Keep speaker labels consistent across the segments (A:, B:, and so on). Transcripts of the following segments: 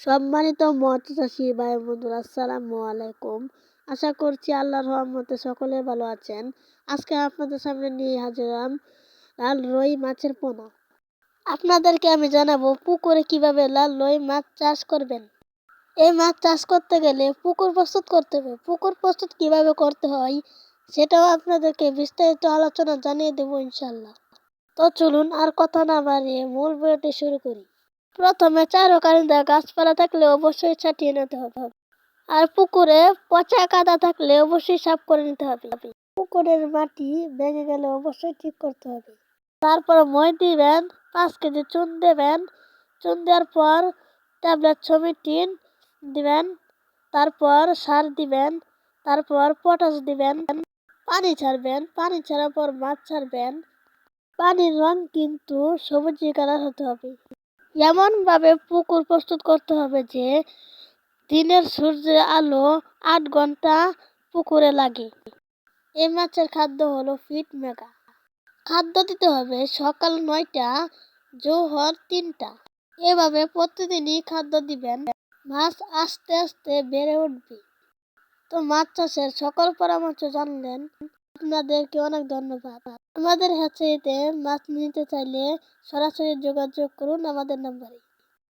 A: সম্মানিত মৎস্য চাষী ভাই বন্ধুরা আসসালামু আলাইকুম। আশা করছি আল্লাহর রহমতে সকলে ভালো আছেন। আজকে আপনাদের সামনে নিয়ে হাজিরাম লাল রুই মাছের পোনা। আপনাদেরকে আমি জানাব পুকুরে কীভাবে লাল রুই মাছ চাষ করবেন। এই মাছ চাষ করতে গেলে পুকুর প্রস্তুত করতে হবে। পুকুর প্রস্তুত কীভাবে করতে হয় সেটাও আপনাদেরকে বিস্তারিত আলোচনা জানিয়ে দেবো ইনশাল্লাহ তো চলুন আর কথা না বাড়িয়ে মূল ভিডিওটি শুরু করি। প্রথমে চারোকানিন্দা গাছপালা থাকলে অবশ্যই ছাটিয়ে নিতে হবে। আর পুকুরে পচা কাদা থাকলে অবশ্যই সাফ করে নিতে হবে। পুকুরের মাটি ভেঙে গেলে অবশ্যই ঠিক করতে হবে। তারপর মই দিবেন, পাঁচ কেজি চুন দেবেন। চুন দেওয়ার পর ট্যাবলেট ছবি টিন দিবেন। তারপর সার দিবেন। তারপর পটাশ দিবেন। পানি ছাড়বেন। পানি ছাড়ার পর মাছ ছাড়বেন। পানির রং কিন্তু সবুজ কালার হতে হবে। এমনভাবে পুকুর প্রস্তুত করতে হবে যে দিনের সূর্যের আলো আট ঘণ্টা পুকুরে লাগে। এই মাছের খাদ্য হলো ফিট মেগা। খাদ্য দিতে হবে সকাল নয়টা, জোহর তিনটা। এভাবে প্রতিদিনই খাদ্য দিবেন। মাছ আস্তে আস্তে বেড়ে উঠবে। তো মাছ চাষের সকল পরামর্শ জানলেন। আপনাদেরকে অনেক ধন্যবাদ। আমাদের হ্যাচারিতে মাছ নিতে চাইলে সরাসরি যোগাযোগ করুন আমাদের নাম্বারে।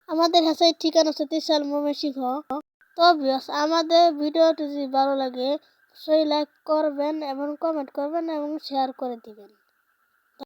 A: আমাদের হ্যাচারির ঠিকানা হচ্ছে ত্রিশাল ময়মনসিংহ। তবে আমাদের ভিডিওটি যদি ভালো লাগে সেই লাইক করবেন এবং কমেন্ট করবেন এবং শেয়ার করে দিবেন।